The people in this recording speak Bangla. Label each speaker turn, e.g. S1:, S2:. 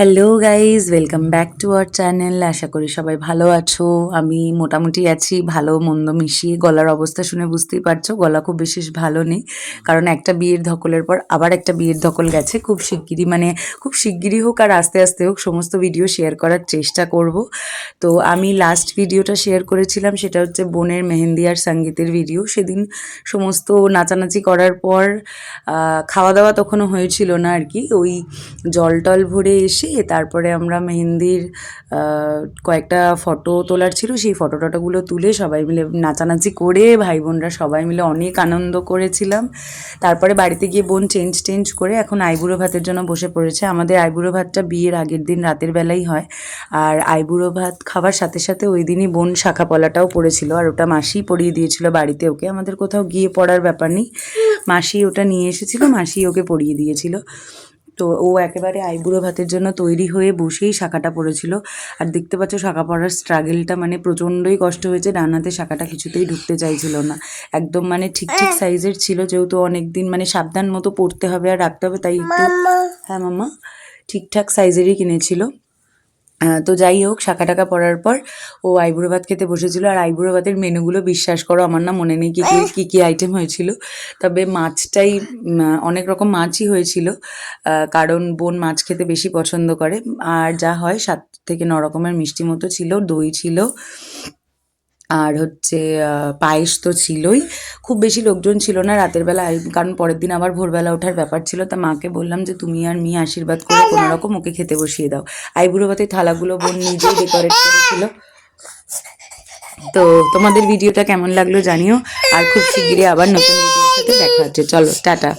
S1: Hello guys welcome back to our channel আশা করি সবাই ভালো আছো। আমি মোটামুটি আছি, ভালো, মন্দ মিশিয়ে। গলার অবস্থা শুনে বুঝতেই পারছ, গলা খুব বিশেষ ভালো নেই। কারণ একটা বিয়ের ধকলের পর আবার একটা বিয়ের ধকল গেছে। খুব শিগগিরই মানে খুব শিগগিরই হোক আর আস্তে আস্তে হোক সমস্ত ভিডিও শেয়ার করার চেষ্টা করব। তো আমি লাস্ট ভিডিওটা শেয়ার করেছিলাম, সেটা হচ্ছে বোনের মেহেন্দি আর সঙ্গীতের ভিডিও সেদিন সমস্ত নাচানাচি করার পর খাওয়া দাওয়া তখনও হয়েছিল না আর কি। ওই জল টল ভরে এসে তারপরে আমরা মেহেন্দির কয়েকটা ফটো তোলার ছিল। সেই ফটো টটোগুলো তুলে সবাই মিলে নাচানাচি করে ভাই বোনরা সবাই মিলে অনেক আনন্দ করেছিলাম। তারপরে বাড়িতে গিয়ে বোন চেঞ্জ টেঞ্জ করে এখন আইবুড়ো ভাতের জন্য বসে পড়েছে। আমাদের আইবুড়ো ভাতটা বিয়ের আগের দিন রাতের বেলাই হয়। আর আইবুড়ো ভাত খাওয়ার সাথে সাথে ওই দিনই বোন শাখা পলাটাও পড়েছিল আর ওটা মাসিই পরিয়ে দিয়েছিল বাড়িতে ওকে। আমাদের কোথাও গিয়ে পড়ার ব্যাপার নেই। মাসি ওটা নিয়ে এসেছিল, মাসি ওকে পরিয়ে দিয়েছিল। তো ও একেবারে আইবুড়ো ভাতের জন্য তৈরি হয়ে বসেই শাখাটা পড়েছিল। আর দেখতে পাচ্ছ শাখা পড়ার স্ট্রাগেলটা মানে প্রচণ্ডই কষ্ট হয়েছে ডানাতে শাখাটা কিছুতেই ঢুকতে চাইছিল না। একদম মানে ঠিক ঠিক সাইজের ছিল যেহেতু অনেকদিন মানে সাবধান মতো পড়তে হবে আর রাখতে হবে তাই একটু হ্যাঁ মামা ঠিকঠাক সাইজেরই কিনেছিল। তো যাই হোক, শাখা টাকা পড়ার পর ও আইবুড়ো ভাত খেতে বসেছিল। আর আইবুড়ো ভাতের মেনুগুলো বিশ্বাস করো, আমার না মনে নেই কি কি, কী আইটেম হয়েছিল। তবে মাছটাই অনেক রকম মাছই হয়েছিল। কারণ বোন মাছ খেতে বেশি পছন্দ করে। আর যা হয়, সাত থেকে ন রকমের মিষ্টি মতো ছিল, দই ছিল আর হচ্ছে পায়েস তো ছিলই। খুব বেশি লোকজন ছিল না রাতের বেলা কারণ পরের দিন আবার ভোরবেলা ওঠার ব্যাপার ছিল, তা মাকে বললাম যে, তুমি আর মেয়ে আশীর্বাদ করে কোনো রকম ওকে খেতে বসিয়ে দাও। আইবুড়ো ভাতের থালাগুলো বোন নিজেই ডেকোরেট করেছিল। তো তোমাদের ভিডিওটা কেমন লাগল জানিও, আর খুব শিগগিরই আবার নতুন ভিডিওর সাথে দেখা হচ্ছে। চলো, টাটা।